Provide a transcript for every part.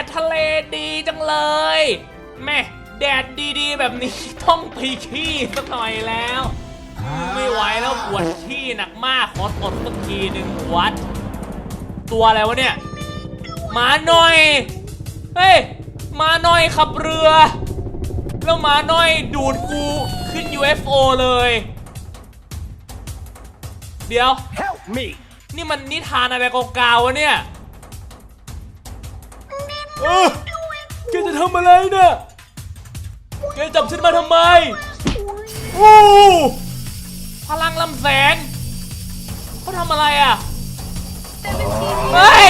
ดทะเลดีจังเลยแม่แดดดีๆ แบบนี้ต้องไปขี้สักหน่อยแล้ว ไม่ไหวแล้วปวดขี้หนักมากขอตดสักทีหนึ่งวัด ตัวอะไรวะเนี่ยหมาหน่อยเฮ้ยหมาหน่อยขับเรือ แล้วหมาหน่อยดูดกูขึ้น UFO เลย เดี๋ยว Help me! นี่มันนิทานอะไรเก่าๆวะเนี่ย เออแกจะทำอะไรเนี่ยแกจับฉันมาทำไมโอ้พลังลำแสงเขาทำอะไรอะเฮ้ย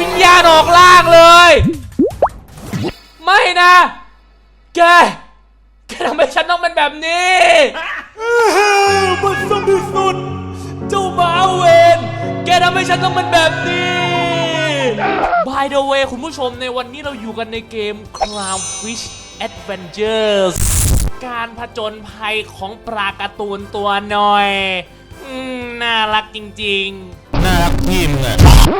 วิญญาณออกล่างเลย ไม่นะ แก แกทำให้ฉันต้องเป็นแบบนี้มันสมที่สุดเจ้าหมาเวนแกทำให้ฉันต้องเป็นแบบนี้ By the way คุณผู้ชมในวันนี้เราอยู่กันในเกม Clownfish Adventures การผจญภัยของปลาการ์ตูนตัวหน่อย อืม น่ารักจริง ๆ น่ารักพี่มึงอะ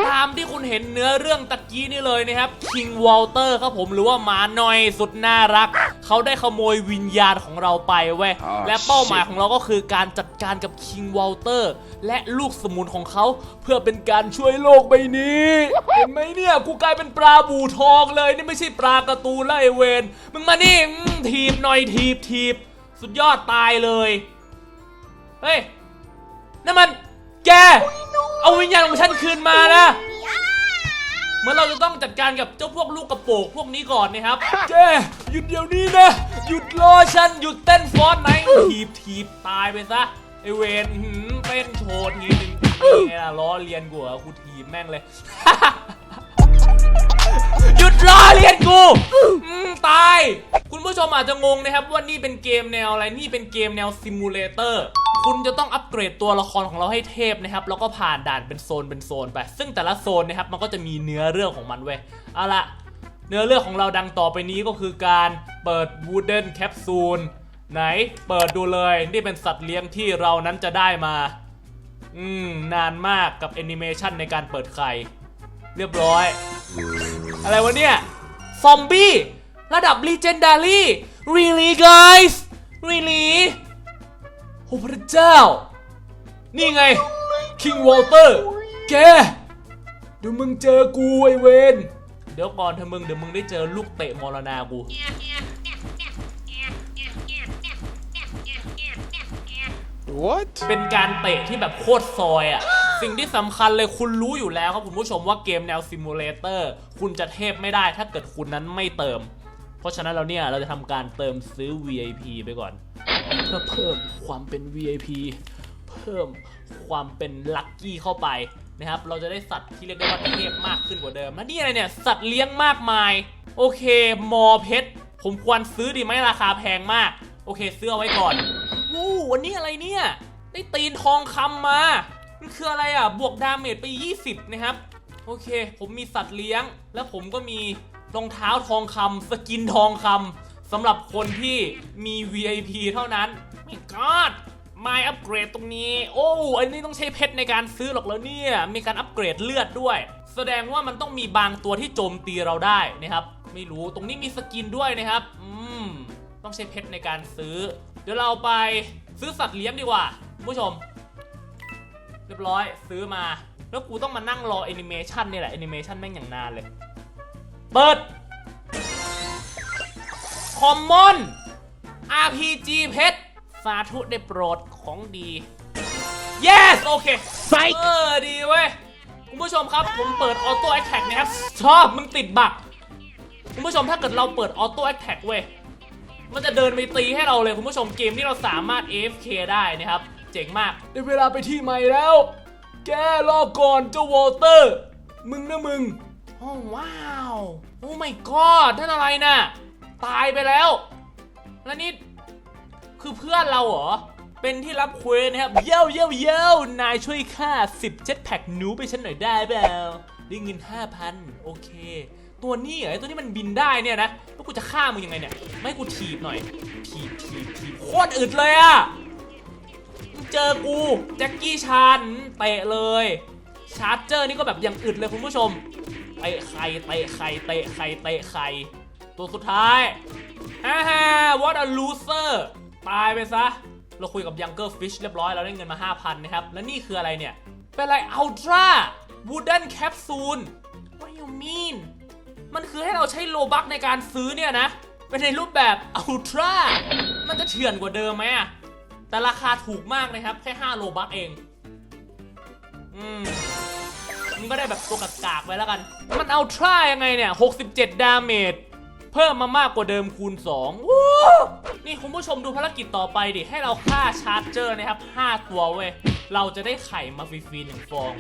ตามที่คุณเห็นเนื้อเรื่องตะกี้นี่เลยนะครับ King Walter ครับผมหรือว่าหมาน้อยสุดน่ารัก เขาได้ขโมยวิญญาณของเราไปเว้ย และเป้าหมายของเราก็คือการจัดการกับ King Walter และลูกสมุนของเขาเพื่อเป็นการช่วยโลกใบนี้ เห็นไหมเนี่ยกูกลายเป็นปลาบูทองเลยนี่ไม่ใช่ปลาการ์ตูนแล้วไอเวนมึงมานี่อืมทีบหน่อยทีบทีบสุดยอดตายเลย เฮ้ยนั่นมันแก เอาวิญญาณของฉันคืนมานะ เหมื่อนเราจะต้องจัดการกับเจ้าพวกลูกกระโปรงพวกนี้ก่อนนะครับแกหยุดเดี๋ยวนี้นะ หยุดรอฉัน หยุดเต้นฟอสไนท์ทีบทีบตายไปซะไอเวนหืมเต้นโชว์ทีนึงนี่ไงล่ะล้อเลียนกูเหรอกูทีบแม่งเลย หยุดล้อเลียนกูอืมตาย คุณผู้ชมอาจจะงงนะครับว่านี่เป็นเกมแนวอะไร นี่เป็นเกมแนวซิมูเลเตอร์ คุณจะต้องอัปเกรดตัวละครของเราให้เทพนะครับแล้วก็ผ่านด่านเป็นโซนเป็นโซนไป ซึ่งแต่ละโซนนะครับมันก็จะมีเนื้อเรื่องของมันเว้ยเอาละเนื้อเรื่องของเราดังต่อไปนี้ก็คือการเปิด Wooden Capsule ไหนเปิดดูเลยนี่เป็นสัตว์เลี้ยงที่เรานั้นจะได้มา อืม นานมากกับแอนิเมชันในการเปิดไข่เรียบร้อย อะไรวะเนี่ย ซอมบี้ ระดับ Legendary Really guys Really โอ้พระเจ้า นี่ไง King Walter แก เดี๋ยวมึงเจอกูไอเวนเดี๋ยวก่อนเธอะมึงเดี๋ยวมึงได้เจอลูกเตะมรณากู What เป็นการเตะที่แบบโคตรซอยอะ่ะสิ่งที่สำคัญเลยคุณรู้อยู่แล้วครับคุณผู้ชมว่าเกมแนวซิมูเลเตอร์คุณจะเทพไม่ได้ถ้าเกิดคุณนั้นไม่เติม เพราะฉะนั้นเราเนี่ยเราจะทำการเติมซื้อ VIP ไปก่อน เพื่อเพิ่มความเป็น VIP เพิ่มความเป็นลัคกี้เข้าไปนะครับ เราจะได้สัตว์ที่เรียกได้ว่าเทพมากขึ้นกว่าเดิม แล้วนี่อะไรเนี่ย สัตว์เลี้ยงมากมาย โอเค มอเพชร ผมควรซื้อดีไหมราคาแพงมาก โอเคซื้อเอาไว้ก่อนวู้วันนี้อะไรเนี่ย ได้ตีนทองคำมา มันคืออะไรอะ บวกดาเมจไป 20 นะครับ โอเค ผมมีสัตว์เลี้ยง แล้วผมก็มีรองเท้าทองคำสกินทองคำ สำหรับคนที่มี VIP เท่านั้นไม่กอดไม่อัปเกรดตรงนี้ โอ้อันนี้ต้องใช้เพชรในการซื้อหรอกแล้วเนี่ย มีการอัปเกรดเลือดด้วย แสดงว่ามันต้องมีบางตัวที่โจมตีเราได้นะครับ ไม่รู้ตรงนี้มีสกินด้วยนะครับ อืม ต้องใช้เพชรในการซื้อ เดี๋ยวเราไปซื้อสัตว์เลี้ยงดีกว่าผู้ชม เรียบร้อยซื้อมา แล้วกูต้องมานั่งรอแอนิเมชันนี่แหละแอนิเมชันแม่งอย่างนานเลย เปิด คอมมอน RPG เพชรสาธุได้โปรดของดี yes โอเค Psych เออดีเว้ย คุณผู้ชมครับผมเปิดออโต้แอคแท็กนะครับ ชอบมึงติดบักคุณผู้ชมถ้าเกิดเราเปิดออโต้แอคแท็กเว้ย มันจะเดินไปตีให้เราเลยคุณผู้ชมเกมที่เราสามารถ AFK ได้นะครับ เจ๋งมากได้เวลาไปที่ใหม่แล้ว แกรอก่อนเจ้าวอลเตอร์ มึงนะมึง โอ้ว้าว โอ้ไม่กอดท่านอะไรน่ะ ตายไปแล้ว แล้วนี่คือเพื่อนเราเหรอ เป็นที่รับเควสนะครับ เย้าเย้าเย้านายช่วยค่า10เจ็ตแพ็กหนูไปฉันหน่อยได้เปล่าได้เงิน5,000 โอเค ตัวนี้เหรอตัวนี้มันบินได้เนี่ยนะ แล้วกูจะฆ่ามึงยังไงเนี่ย ไม่กูถีบหน่อย ถีบถีบถีบโคตรอึดเลยอะเจอกูแจ็คกี้ชานเตะเลย ชาร์จเจอร์นี่ก็แบบยังอึดเลยคุณผู้ชมเตะไข่เตะไข่เตะไข่เตะไข่ ตัวสุดท้ายฮ่าฮ่า what a loser ตายไปซะ เราคุยกับ Younger Fish เรียบร้อย เราได้เงินมา 5,000 นะครับ แล้วนี่คืออะไรเนี่ย เป็นอะไร Ultra Wooden Capsule What you mean มันคือให้เราใช้โลบักในการซื้อเนี่ยนะ เป็นในรูปแบบ Ultra มันจะเถื่อนกว่าเดิมไหมอะแต่ราคาถูกมากนะครับ แค่ 5 โลบักเอง อืมมันก็ได้แบบตัวกากๆไว้แล้วกัน มันเอาทรายังไงเนี่ย 67 ดาเมจ เพิ่มมามากกว่าเดิมคูณ2วู้นี่คุณผู้ชมดูภารกิจต่อไปดิ ให้เราฆ่าชาร์จเจอร์นะครับ 5 ตัวเว้ย เราจะได้ไข่มาฟรีๆหนึ่งฟอง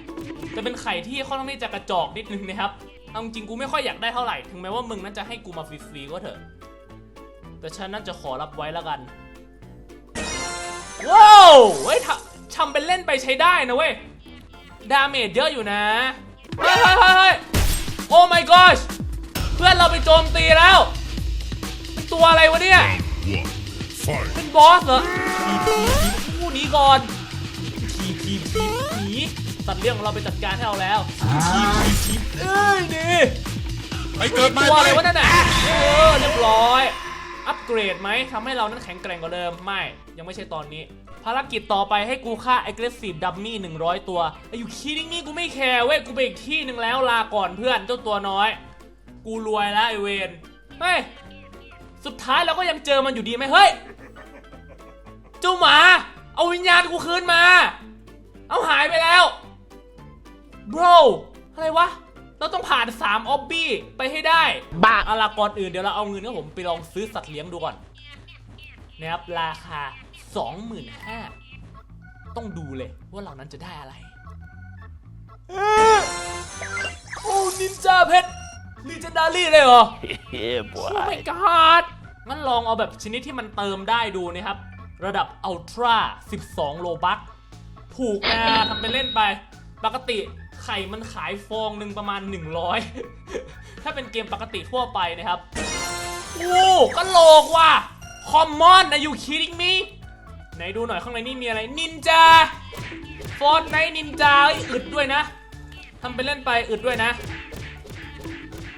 จะเป็นไข่ที่ค่อนข้างที่จะกระจอกนิดนึงนะครับเอาจริงกูไม่ค่อยอยากได้เท่าไหร่ ถึงแม้ว่ามึงนั้นจะให้กูมาฟรีๆก็เถอะ แต่ฉันนั้นจะขอรับไว้แล้วกัน ว้าวเฮ้ยทำทำเป็นเล่นไปใช้ได้นะเว้ย ดาเมจเยอะอยู่นะ เฮ้ยเฮ้ยเฮ้ยเฮ้ยโอ้ my gosh พื่อนเราไปโจมตีแล้วเป็นตัวอะไรวะเนี่ยเป็นบอสเหรอทีทีทีผู้หนี้ก่อนทีทีทีหนีสัตว์เลี้ยงของเราไปจัดการให้เราแล้วทีทีทีเอ้ยนี่ไปเกิดม่ตัวอะไรวะนั่นน่ะเออเรียบร้อยอัปเกรดไหมทำให้เรานั้นแข็งแกร่งกว่าเดิม ไม่ ยังไม่ใช่ตอนนี้ ภารกิจต่อไปให้กูฆ่า aggressive dummy 100 ตัวไอ้อยู่คิดนี่กูไม่แคร์เว้ย กูไปอีกที่หนึ่งแล้วลาก่อนเพื่อนเจ้าตัวน้อย กูรวยแล้วไอเวนเฮ้ย สุดท้ายเราก็ยังเจอมันอยู่ดีไหมเฮ้ย เจ้าหมา เอาวิญญาณกูคืนมา เอาหายไปแล้ว bro อะไรวะ เราต้องผ่าน3ออบบี้ไปให้ได้บ้าอาล่ะก่อนอื่นเดี๋ยวเราเอาเงินของผมไปลองซื้อสัตว์เลี้ยงดูก่อนนะครับราคา 25,000ต้องดูเลยว่าเรานั้นจะได้อะไร โอ้นินจาเพชร เจนดารี่เลยเหรอ Yeah, โอ้ my god งั้นลองเอาแบบชนิดที่มันเติมได้ดูนะครับ ระดับ Ultra 12 โลบัคถูกนะทำเป็นเล่นไป ปกติไข่มันขายฟองหนึ่งประมาณ 100 ถ้าเป็นเกมปกติทั่วไปนะครับ โอ้ก็โหลกว่ะ Common Are you kidding me ไหนดูหน่อยข้างในนี่มีอะไร นินจาฟอร์ดไนนินจาอึดด้วยนะทำเป็นเล่นไปอึดด้วยนะ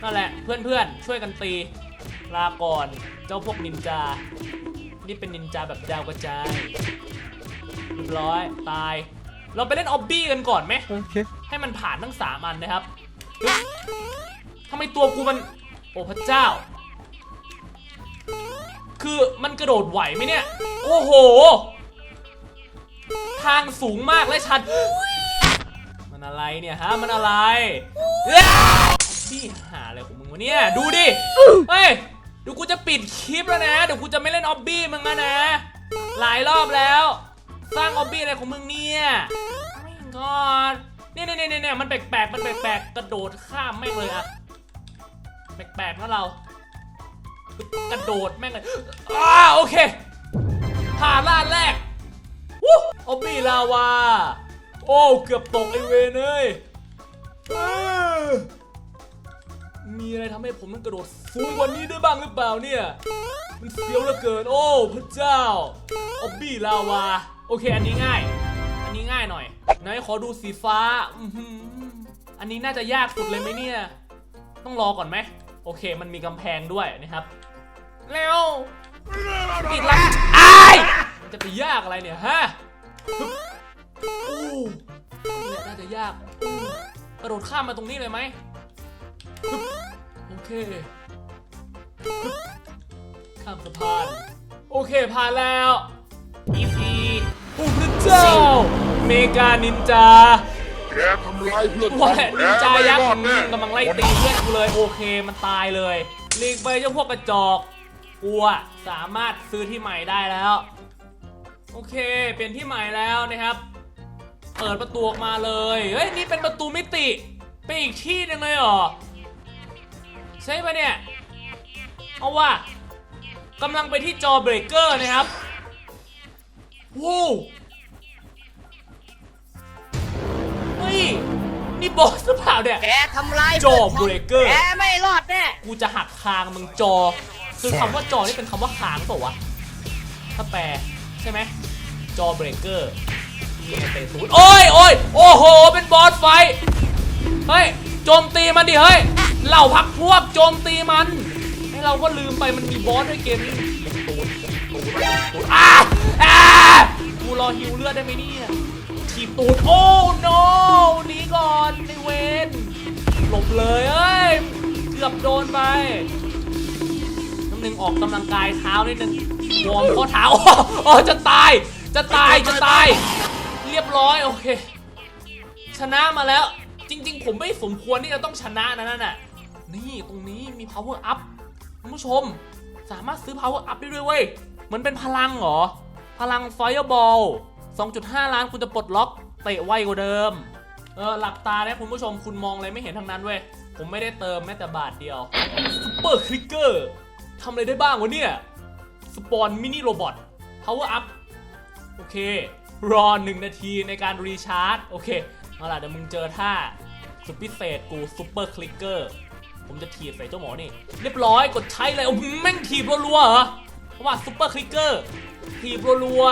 นั่นแหละเพื่อนๆ ช่วยกันตี ลาก่อน เจ้าพวกนินจา นี่เป็นนินจาแบบดาวกระจายเรียบร้อยตาย เราไปเล่นออบบี้กันก่อนไหม Okay. ให้มันผ่านทั้งสามอันนะครับฮึบทำไมตัวกูมัน โอ้พระเจ้า คือมันกระโดดไหวไหมเนี่ย โอ้โห ทางสูงมากและชัน มันอะไรเนี่ยฮะ มันอะไรอ้าวพี่หาอะเนี่ย ดูดิ เฮ้ยเดี๋ยวกูจะปิดคลิปแล้วนะ เดี๋ยวกูจะไม่เล่นออบบี้มึงแล้วนะ หลายรอบแล้ว สร้างออบบี้อะไรของมึงเนี่ยไม่กอดเนี่ยเนี่ยเนี่ยเนี่ยมันแปลกๆ มันแปลกๆ กระโดดข้ามแม่เลยอะแปลกๆนะเรา กระโดดแม่งเลยอ่าโอเค ผ่านล้านแรกวู้ออบบี้ลาวา โอ้ เกือบตกไอเวนเอ้ยเออ มีอะไรทำให้ผมต้องกระโดดสูงกว่านี้ได้บ้างหรือเปล่าเนี่ย มันเสียวเหลือเกิน โอ้พระเจ้าออบบี้ลาวา โอเค อันนี้ง่าย อันนี้ง่ายหน่อยไหนขอดูสีฟ้าอื้มอันนี้น่าจะยากสุดเลยไหมเนี่ย ต้องรอก่อนไหม โอเค มันมีกำแพงด้วยนะครับ เร็วอีกแล้วอ้มันจะไปยากอะไรเนี่ยฮะอู้นี่แหละน่าจะยากกระโดดข้ามมาตรงนี้เลยไหม เค ข้ามสะพาน โอเคผ่านแล้วอีซีโอ้พระเจ้า เมกานินจาแกทำร้ายเพื่อนว่านินจายักษ์ดแน่กำลังไล่ตีเพื่อนกูเลยโอเคมันตายเลยหลีกไปเจ้าพวกกระจอกกูอะสามารถซื้อที่ใหม่ได้แล้ว โอเคเปลี่ยนที่ใหม่แล้วนะครับเปิดประตูออกมาเลย เฮ้ย นี่เป็นประตูมิติไปอีกที่นึงเลยเหรอ ใช่ปะเนี่ย เอาว่ากำลังไปที่จอเบรกเกอร์นะครับวู้เฮ้ย นี่บอสหรือเปล่าเนี่ย แกทำลายจอเบรกเกอร์ แกไม่รอดแน่กูจะหักคางมึงจอ คือคำว่าจอนี่เป็นคำว่าคางเปล่าวะ ถ้าแปลใช่ไหม จอเบรกเกอร์นี่ไงเตะศูนย์โอ้ยโอ้ยโอ้โห เป็นบอสไฟท์เฮ้ย โจมตีมันดิเฮ้ย เหล่าพักพวกโจมตีมัน ให้เราก็ลืมไปมันมีบอสด้วยเกมนี้ตูดตูดตูดอ้าอ้ากูรอฮิวเลือดได้ไหมเนี่ยถีบตูดโอ้ no หนีก่อนในเวนหลบเลยเอ้ยเกือบโดนไปน้ำหนึ่งออกกำลังกายเท้านิดนึงวอร์มข้อเท้าโอ้โอ้จะตายจะตายจะตาย เรียบร้อยโอเค ชนะมาแล้วจริง ๆ ผมไม่สมควรที่จะต้องชนะนะนั่นน่ะ นี่ตรงนี้มี power up คุณผู้ชม สามารถซื้อ power up ได้ด้วยเว้ยเหมือนเป็นพลังเหรอ พลัง fireball 2.5 ล้านคุณจะปลดล็อกเตะไวกว่าเดิม เออหลับตานะคุณผู้ชมคุณมองอะไรไม่เห็นทั้งนั้นเว้ย ผมไม่ได้เติมแม้แต่บาทเดียวซุปเปอร์คลิกเกอร์ทำอะไรได้บ้างวะเนี่ย สปอนมินิโรบอท power up โอเค รอ1นาทีในการรีชาร์จ โอเค เอาล่ะเดี๋ยวมึงเจอท่าสุดพิเศษกูซุปเปอร์คลิกเกอร์ ผมจะถีบใส่เจ้าหมอนี่ เรียบร้อยกดใช้เลยโอ้โหแม่งถีบรัวๆเหรอเพราะว่าซุปเปอร์คลิกเกอร์ถีบรัว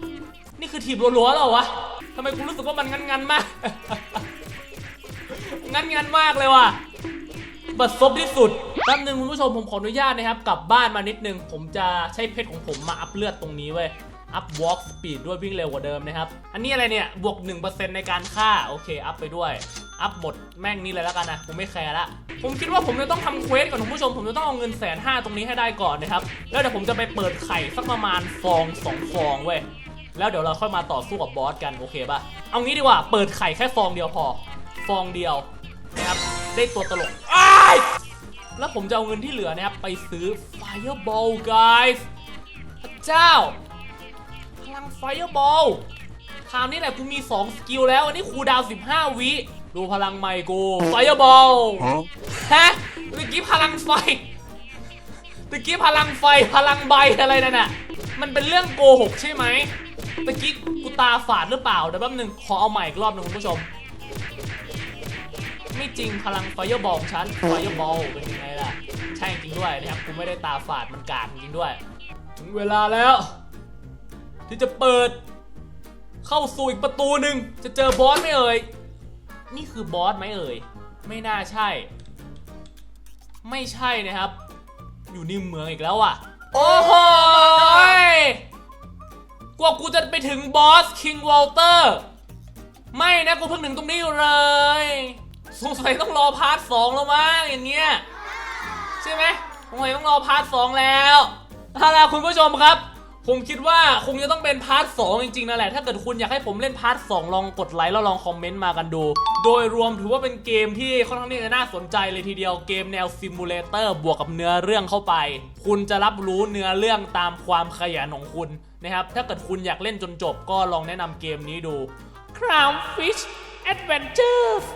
ๆนี่คือถีบรัวๆแล้วเหรอวะทำไมกูรู้สึกว่ามันงันๆมาก งันๆมากเลยว่ะบัดซบที่สุดแป๊บนึงคุณผู้ชมผมขออนุญาตนะครับกลับบ้านมานิดนึง ผมจะใช้เพชรของผมมาอัพเลือดตรงนี้เว้ยอัพวอล์กสปีดด้วยวิ่งเร็วกว่าเดิมนะครับ อันนี้อะไรเนี่ย บวก 1%ในการฆ่า โอเค อัพไปด้วย อัพหมดแม่งนี่เลยแล้วกันนะ ผมไม่แคร์ละ ผมคิดว่าผมจะต้องทำเควสก่อนคุณผู้ชม ผมจะต้องเอาเงินแสนห้าตรงนี้ให้ได้ก่อนนะครับ แล้วเดี๋ยวผมจะไปเปิดไข่สักประมาณฟองสองฟองเว้ย แล้วเดี๋ยวเราค่อยมาต่อสู้กับบอสกันโอเคป่ะ เอางี้ดีกว่า เปิดไข่แค่ฟองเดียวพอ ฟองเดียวนะครับ ได้ตัวตลกอ้ายแล้วผมจะเอาเงินที่เหลือนะครับไปซื้อ Fireball guys พระเจ้า พลัง Fireball คราวนี้แหละกูมี 2 สกิลแล้ว อันนี้คูดาว 15 วิ ดูพลังใหม่กู Fireball ฮะตะกี้พลังไฟตะกี้พลังไฟพลังใบอะไรนั่นน่ะมันเป็นเรื่องโกหกใช่ไหมตะกี้กูตาฝาดหรือเปล่าเดี๋ยวแป๊บนึงขอเอาใหม่อีกรอบหนึงคุณผู้ชม ไม่จริงพลังไฟบอลของฉันไฟบอลเป็นยังไงล่ะใช่จริงด้วยนะครับกูไม่ได้ตาฝาดมันกาดจริงด้วย ถึงเวลาแล้ว ที่จะเปิด เข้าสู่อีกประตูหนึ่งจะเจอบอสไหมเอ่ย นี่คือบอสไหมเอ่ย ไม่น่าใช่ ไม่ใช่นะครับ อยู่ในเมืองอีกแล้วอะ โอ้โหยกว่ากูจะไปถึงบอสคิงวอลเตอร์ ไม่นะกูเพิ่งถึงตรงนี้อยู่เลย สงสัยต้องรอพาร์ทสองแล้วมั้งอย่างเงี้ย ใช่ไหมสงสัยต้องรอพาร์ทสองแล้วเอาล่ะคุณผู้ชมครับ ผมคิดว่าคงจะต้องเป็นพาร์ทสองจริงๆนั่นแหละ ถ้าเกิดคุณอยากให้ผมเล่นพาร์ทสองลองกดไลค์แล้วลองคอมเมนต์มากันดู โดยรวมถือว่าเป็นเกมที่ค่อนข้างที่จะน่าสนใจเลยทีเดียวเกมแนวซิมูเลเตอร์บวกกับเนื้อเรื่องเข้าไป คุณจะรับรู้เนื้อเรื่องตามความขยันของคุณนะครับ ถ้าเกิดคุณอยากเล่นจนจบก็ลองแนะนำเกมนี้ดู Crown Fish Adventures